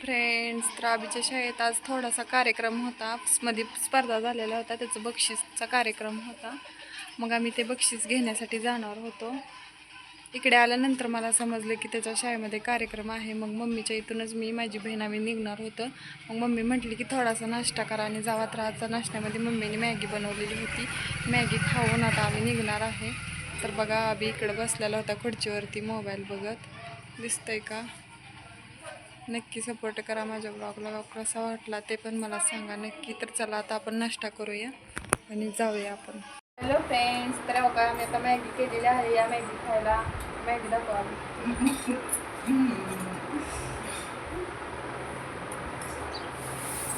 Friends तर आबीच्या शाळेत आज थोडासा कार्यक्रम होता. मध्ये स्पर्धा झालेला होता त्याचं बक्षीसचा कार्यक्रम होता. मग आम्ही ते बक्षीस घेण्यासाठी जाणार होतो. इकडे आल्यानंतर मला समजलं की त्याच्या शाळेमध्ये कार्यक्रम आहे. मग मम्मीच्या इथूनच मी माझी बहीण आम्ही निघणार होतं. मग मम्मी म्हटली की थोडासा नाश्ता करा आणि जावा. तर आजचा नाश्त्यामध्ये मम्मीने मॅगी बनवलेली होती. मॅगी खाऊन आता आम्ही निघणार आहे. तर बघा आबी इकडं बसलेला होता खुर्चीवरती मोबाईल बघत. दिसतंय का? नक्की सपोर्ट करा माझ्या ब्लॉगला कसा वाटला ते पण मला सांगा. नक्की तर चला आता आपण नाश्ता करूया आणि जाऊया आपण. हॅलो फ्रेंड्स तर बघा का मी आता मॅगी केलेली आहे. या मॅगी खायला मॅगी दाखवा.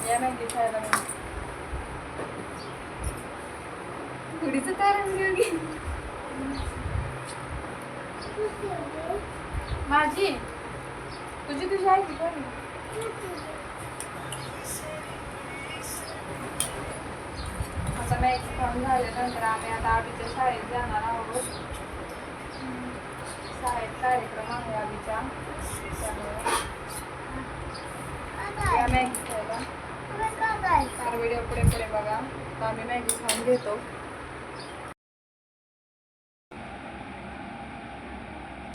या मॅगी खायला पुढीचं कारण घेऊ माझी? तुझी तुझी आहे की कोणी? आता मॅगी खाऊन झाल्यानंतर आम्ही आता आबीच्या शाळेत जाणार आहोत. शाळेत कार्यक्रम आहे आबीच्या त्यामुळे या मॅगी खायला. तर व्हिडिओ पुढे पुढे बघा. आता आम्ही मॅगी खाऊन घेतो.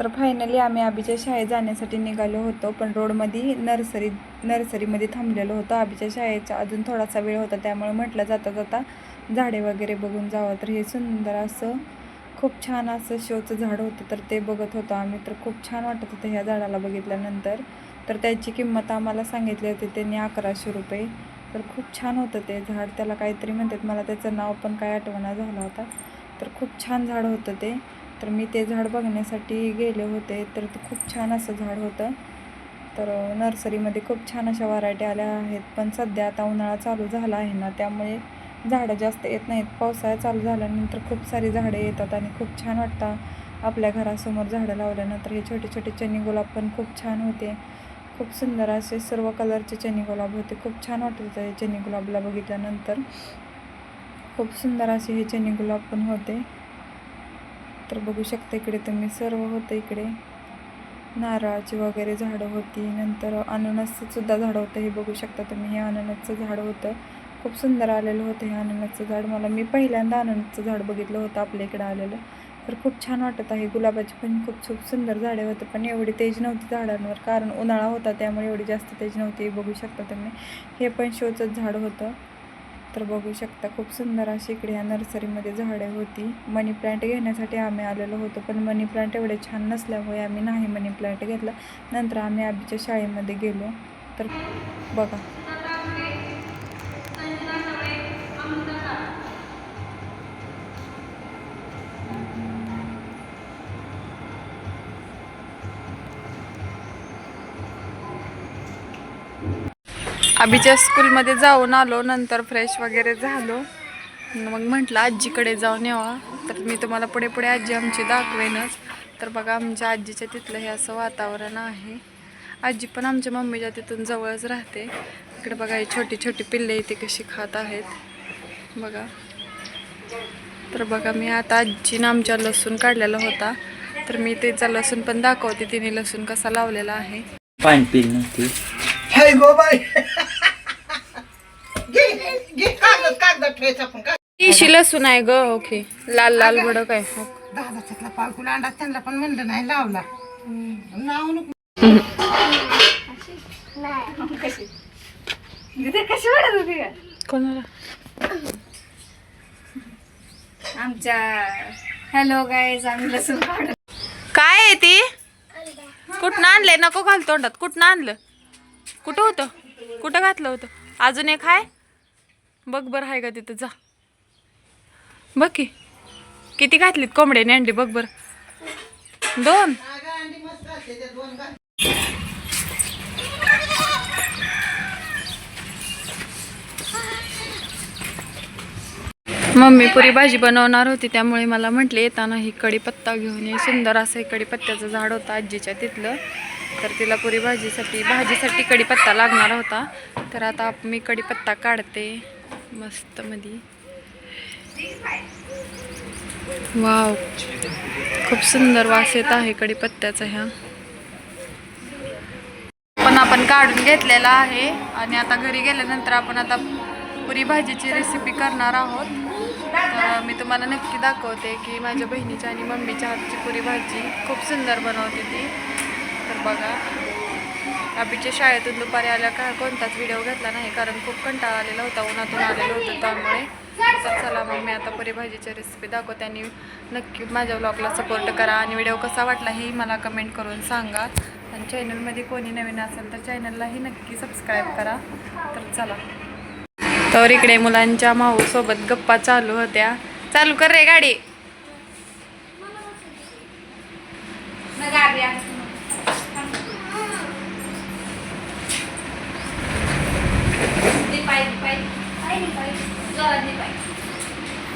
तर फायनली आम्ही आबीच्या शाळेत जाण्यासाठी निघालो होतो पण रोडमध्ये नर्सरी नर्सरीमध्ये थांबलेलो होतो. आबीच्या शाळेचा अजून थोडासा वेळ होता त्यामुळे म्हटलं जाता जाता झाडे वगैरे बघून जावं. तर हे सुंदर असं खूप छान असं शोचं झाड होतं तर ते बघत होतो आम्ही. तर खूप छान वाटत होतं ह्या झाडाला बघितल्यानंतर. तर त्याची किंमत आम्हाला सांगितली होती त्यांनी अकराशे रुपये. तर खूप छान होतं ते झाड. त्याला काहीतरी म्हणतात मला त्याचं नाव पण काय आठवणा झाला होता. तर खूप छान झाड होतं ते. तर मी ते झाड बघण्यासाठी गेले होते. तर ते खूप छान असं झाड होतं. तर नर्सरीमध्ये खूप छान अशा व्हरायटी आल्या आहेत. पण सध्या आता उन्हाळा चालू झाला आहे ना त्यामुळे झाडं जास्त येत नाहीत. पावसाळा चालू झाल्यानंतर खूप सारी झाडं येतात आणि खूप छान वाटतं आपल्या घरासमोर झाडं लावल्यानंतर. हे छोटे छोटे चनी गुलाब पण खूप छान होते. खूप सुंदर असे सर्व कलरचे चनी गुलाब होते. खूप छान वाटत होतं हे चनी गुलाबला बघितल्यानंतर. खूप सुंदर असे हे चनी गुलाब पण होते. तर बघू शकता इकडे तुम्ही सर्व होतं इकडे. नारळाची वगैरे झाडं होती नंतर अननससुद्धा झाडं होतं हे बघू शकता तुम्ही. हे अननसचं झाड होतं. खूप सुंदर आलेलं होतं हे अननसचं झाड. मला मी पहिल्यांदा अननसचं झाड बघितलं होतं आपल्या इकडं आलेलं. तर खूप छान वाटत आहे. गुलाबाची पण खूप खूप सुंदर झाडे होते पण एवढी तेज नव्हती झाडांवर. कारण उन्हाळा होता त्यामुळे एवढी जास्त तेज नव्हती बघू शकता तुम्ही. हे पण शोचंच झाड होतं. तर बघू शकता खूप सुंदर अशी इकडे या नर्सरीमध्ये झाडे होती. मनी प्लांट घेण्यासाठी आम्ही आलेलो होतो पण मनी प्लांट एवढे छान नसल्यामुळे आम्ही नाही मनी प्लांट घेतला. नंतर आम्ही आबीच्या शाळेमध्ये गेलो. तर बघा. आबीच्या स्कूलमध्ये जाऊन आलो नंतर फ्रेश वगैरे झालो. मग म्हटलं आजीकडे जाऊन यावा. तर मी तुम्हाला पुढे पुढे आजी आमची दाखवेनच. तर बघा आमच्या आजीच्या तिथलं हे असं वातावरण आहे. आजी पण आमच्या मम्मीच्या तिथून जवळच राहते. इकडे बघा ही छोटी छोटी पिल्ले इथे कशी खात आहेत. बघा. तर बघा मी आता आजीनं आमच्या लसूण काढलेला होता. तर मी तिचा लसूण पण दाखवते. तिने लसूण कसा लावलेला आहे. पाणी पिल नव्हती हाय गो बाय घे घे कागद ठेवायचा लसूण आहे ग ओके. लाल लाल भडक आहे. हो. दादाच्यातला पाळकुला अंडा त्यांना पण म्हणलं नाही लावला. नाव नको. कोणाला? आमच्या हॅलो गाईज आम्ही लसूण काय आहे ती? कुठनं आणलंय? नको घाल तोंडात. कुठनं आणलं? कुठं होतं? कुठं घातलं होतं? अजून एक आहे बघ बरं आहे का तिथं जा. बघ की. किती घातलीत कोंबड्याने अंडी बघ बरं. दोन. मम्मी पुरी भाजी बनवणार होती त्यामुळे मला म्हटले येताना ही कढीपत्ता घेऊन ये. सुंदर असं हे कढीपत्त्याचं झाड होतं आजीच्या तिथलं. तर तिला पुरी भाजीसाठी भाजीसाठी कढीपत्ता लागणार होता. तर आता मी कढीपत्ता काढते मस्त मध्ये वाव खूप सुंदर वास येत आहे कढीपत्त्याचा ह्या. पण आपण काढून घेतलेला आहे आणि आता घरी गेल्यानंतर आपण आता पुरी भाजीची रेसिपी करणार आहोत. तर मी तुम्हाला नक्की दाखवते की माझ्या बहिणीच्या आणि मम्मीच्या हातची पुरी भाजी खूप सुंदर बनवते ती. बघा. अभिच्या शाळेतून दुपारी आल्या का कोणताच व्हिडिओ घेतला नाही कारण खूप कंटाळा आलेला होता उन्हातून आलेलं होतं त्यामुळे. तर चला मग मी आता पुरी भाजीची रेसिपी दाखवते आणि नक्की माझ्या ब्लॉगला सपोर्ट करा. आणि व्हिडिओ कसा वाटला ही मला कमेंट करून सांगा. आणि चॅनलमध्ये कोणी नवीन असेल तर चॅनललाही नक्की सबस्क्राईब करा. तर चला. तर इकडे मुलांच्या माऊसोबत गप्पा चालू होत्या. चालू कर रे गाडी.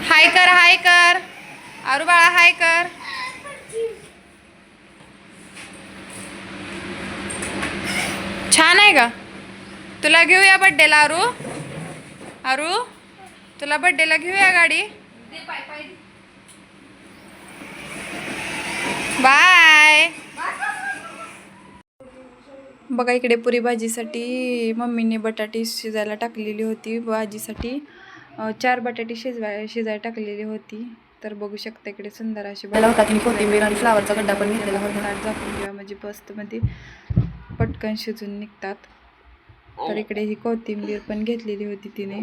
हाय कर हाय कर. आरू बाळा हाय कर. छान आहे का तुला घेऊया बड्डेला आरू? आरू? तुला बड्डेला घेऊया गाडी? बघा इकडे पुरी भाजीसाठी मम्मीने बटाटी शिजायला टाकलेली होती. भाजीसाठी चार बटाटी शिजवाय शिजायला टाकलेली होती. तर बघू शकता इकडे सुंदर अशी मला होतात मी कोथिंबीर आणि फ्लावरचा गड्डा पण घेतलेला होता. झाकून घेऊया म्हणजे बस्तमध्ये पटकन शिजून निघतात. तर इकडे ही कोथिंबीर पण घेतलेली होती तिने.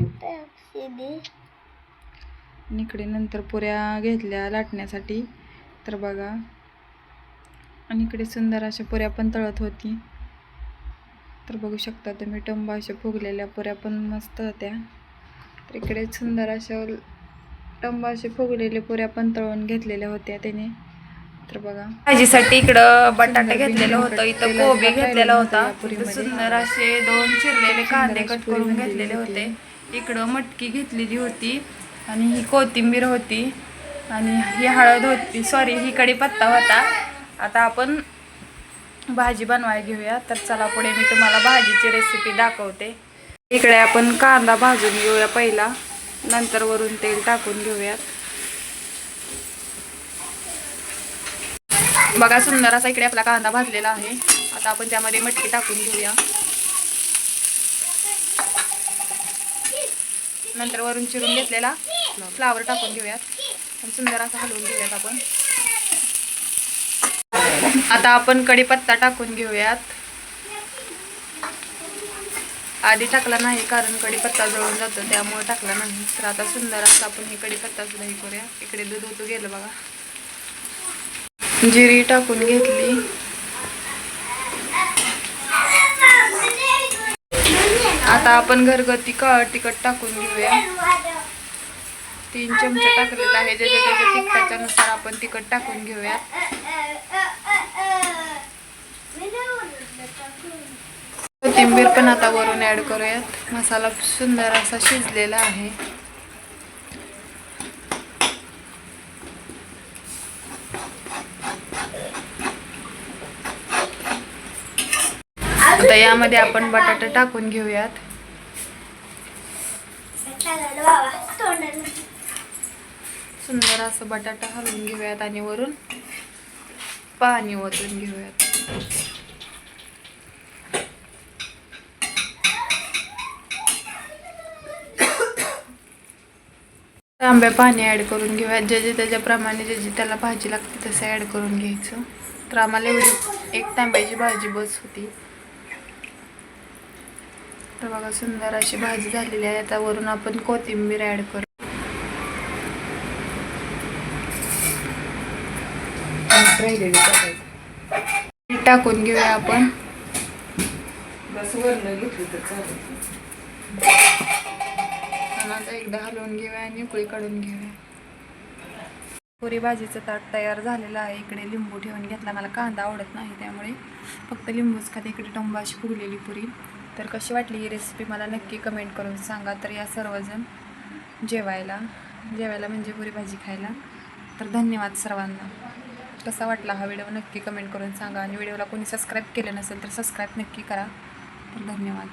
इकडे नंतर पुऱ्या घेतल्या लाटण्यासाठी. तर बघा आणि इकडे सुंदर अशा पुऱ्या पण तळत होती. तर बघू शकता तुम्ही टंब अशा फुगलेल्या पुऱ्या पण मस्त होत्या. तर इकडे सुंदर अशा टंब असे फुगलेले पुऱ्या पण तळून घेतलेल्या होत्या त्याने. तर बघा. भाजीसाठी इकडं बटाटे घेतलेलं होतं इथं कोबी घेतलेला होता. सुंदर असे दोन चिरलेले कांदे कट करून घेतलेले होते. इकडं मटकी घेतलेली होती आणि ही कोथिंबीर होती आणि ही हळद होती सॉरी ही कढीपत्ता होता. आता आपण भाजी बनवायला घेऊया. तर चला पुढे मी तुम्हाला भाजीची रेसिपी दाखवते. इकडे आपण कांदा भाजून घेऊया पहिला. नंतर वरून तेल टाकून घेऊयात. बघा सुंदर असा इकडे आपला कांदा भाजलेला आहे. आता आपण त्यामध्ये मटकी टाकून घेऊया. नंतर वरून चिरून घेतलेला फ्लावर टाकून घेऊयात. आणि सुंदर असा हलवून घेऊयात आपण. आता आपण कढीपत्ता टाकून घेऊयात. आधी टाकला नाही कारण कढीपत्ता जळून जातो त्यामुळे टाकला नाही. तर आता सुंदर असं आपण हे कढीपत्ता सुद्धा हे करूया. इकडे दूध होतो गेलं बघा. जिरी टाकून घेतली. आता आपण घरगुती काळ तिखट टाकून घेऊया. तीन चमचे टाकलेलं आहे ज्याच्या त्याच्या तिखटाच्या नुसार आपण तिखट टाकून घेऊया कोथिंबीर पण आता वरून ऍड करूयात. मसाला सुंदर असा शिजलेला आहे. आता यामध्ये आपण बटाटे टाकून घेऊयात. सुंदर असं बटाटा हलवून घेऊयात आणि वरून पाणी ओतून घेऊयात. तांब्या पाणी ॲड करून घेऊयात. जे जे त्याच्याप्रमाणे जे जे त्याला भाजी लागते तसं ॲड करून घ्यायचं. तर आम्हाला एवढी एक तांब्याची भाजी बस होती. तर बघा सुंदर अशी भाजी झालेली आहे. आता वरून आपण कोथिंबीर ॲड करू. मीठ टाकून घेऊया आपण. आणि आता एकदा हलवून घेऊया आणि उकळी काढून घेऊया. पुरी भाजीचं ताट तयार झालेलं आहे. इकडे लिंबू ठेवून घेतला. मला कांदा आवडत नाही त्यामुळे फक्त लिंबूच खाते. इकडे टोंबाशी फुगलेली पुरी. तर कशी वाटली ही रेसिपी मला नक्की कमेंट करून सांगा. तर या सर्वजण जेवायला जेवायला म्हणजे पुरी भाजी खायला. तर धन्यवाद सर्वांना. कसा वाटला हा व्हिडिओ नक्की कमेंट करून सांगा आणि व्हिडिओला कोणी सबस्क्राईब केलं नसेल तर सबस्क्राईब नक्की करा. तर धन्यवाद.